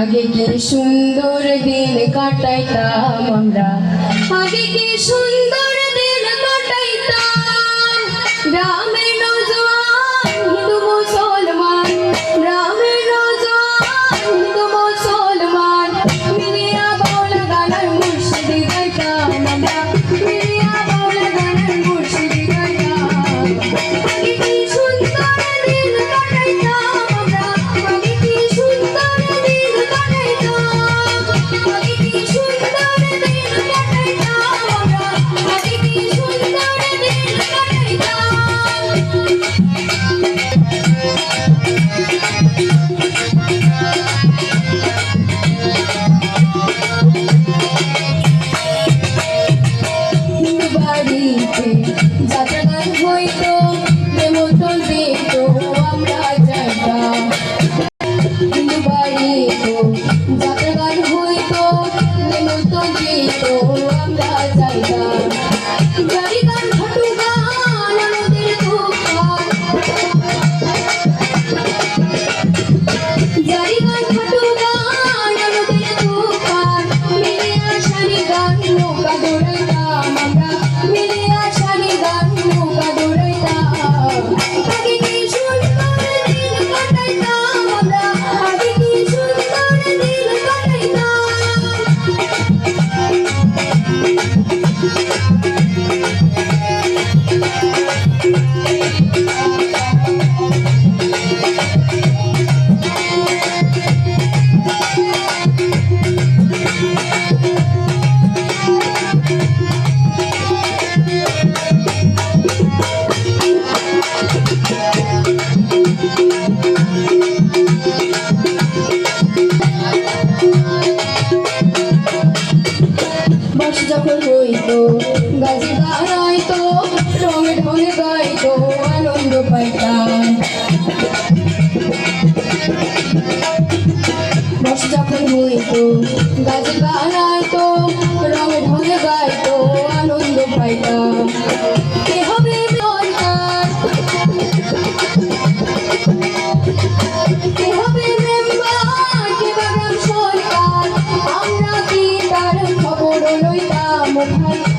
আগে কি সুন্দর দিন কাটাইতাম আমরা। আগে কি সুন্দর দিন কাটাইতাম। গ্রামে যাচাগান হইতো নেমন্ত্রণ দিত আমরা যাইতাম। হইতো গাজে বানাইতো রং ঢঙে গাইতো আনন্দ পাইতাম আমরা কি তার খবর লইতাম? ভাই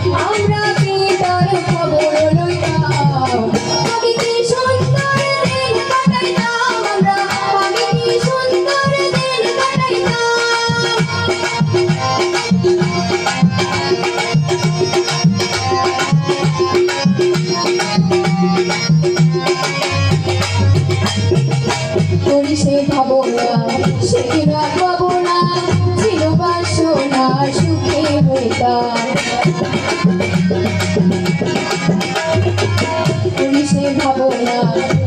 সে ভাবনা সে ভাবনা? ছিল বাসনা সুখে হইতাম সে ভাবনা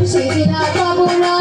সে ভাবনা?